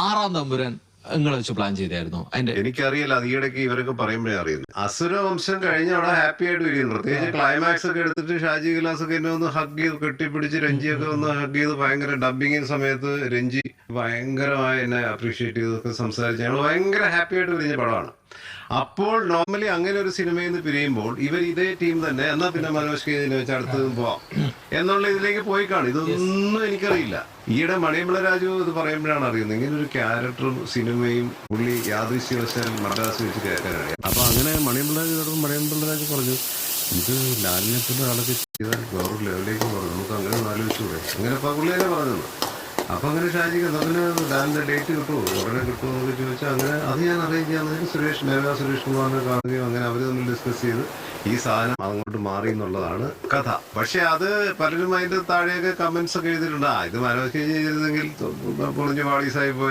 ആറാം തമ്പുരാൻ നിങ്ങൾ വെച്ച് പ്ലാൻ ചെയ്തായിരുന്നു. അതിന്റെ എനിക്കറിയില്ല അത് ഈയിടയ്ക്ക് ഇവരൊക്കെ പറയുമ്പോഴേ അറിയുന്നു. അസുര വംശം കഴിഞ്ഞ അവിടെ ഹാപ്പി ആയിട്ട് വരികയും പ്രത്യേകിച്ച് ക്ലൈമാക്സ് ഒക്കെ എടുത്തിട്ട് ഷാജി വിലാസ് ഒക്കെ എന്നെ ഒന്ന് ഹഗ് ചെയ്ത് കെട്ടിപ്പിടിച്ച് രഞ്ജിയൊക്കെ ഒന്ന് ഹഗ് ചെയ്ത് ഭയങ്കര ഡബിങ്ങിന് സമയത്ത് രഞ്ജി ഭയങ്കരമായി എന്നെ അപ്രീഷിയേറ്റ് ചെയ്തൊക്കെ സംസാരിച്ച് ഞങ്ങൾ ഭയങ്കര ഹാപ്പി ആയിട്ട് പിരിഞ്ഞ പടമാണ്. അപ്പോൾ നോർമലി അങ്ങനെ ഒരു സിനിമയിൽ നിന്ന് പിരിയുമ്പോൾ ഇവർ ഇതേ ടീം തന്നെ എന്നാ പിന്നെ മനോജ് കെ വെച്ച് അടുത്ത് പോവാം. എന്നുള്ള ഇതിലേക്ക് പോയി കാണും. ഇതൊന്നും എനിക്കറിയില്ല. ഈയിടെ മണിയമ്പള രാജു ഇത് പറയുമ്പോഴാണ് അറിയുന്നത്. ഇങ്ങനെ ഒരു ക്യാരക്ടറും സിനിമയും പുള്ളി യാദൃശ്യവശാൽ മദ്രാസ് വെച്ച് കേൾക്കാനാണ് അപ്പൊ അങ്ങനെ മണിയമ്പള രാജു മണിയമ്പള രാജു പറഞ്ഞു ഇത് ലാലിനെ പോലെ ആളൊക്കെ ചെയ്താൽ വേറൊരു ലെവലിലേക്ക് പറഞ്ഞു നമുക്ക് അങ്ങനെ ആലോചിച്ചു അങ്ങനെ പുള്ളി തന്നെ പറഞ്ഞത്? അപ്പൊ അങ്ങനെ ഷാജിക്ക് അതിന് ഡാലിന്റെ ഡേറ്റ് കിട്ടുമോ ഉടനെ കിട്ടുമോ എന്നൊക്കെ ചോദിച്ചാൽ അങ്ങനെ അത് ഞാൻ അറേഞ്ച് സുരേഷ് മേഘ സുരേഷ് കുമാറിനെ കാണുകയും അങ്ങനെ അവർ തമ്മിൽ ഡിസ്കസ് ചെയ്ത് ഈ സാധനം അങ്ങോട്ട് മാറി എന്നുള്ളതാണ് കഥ. പക്ഷെ അത് പലരും അതിന്റെ താഴെയൊക്കെ കമന്റ്സ് ഒക്കെ എഴുതിയിട്ടുണ്ട്. ആ ഇത് മനോജ് ചെയ്തിരുന്നെങ്കിൽ പൊളിഞ്ഞു പാളീസായി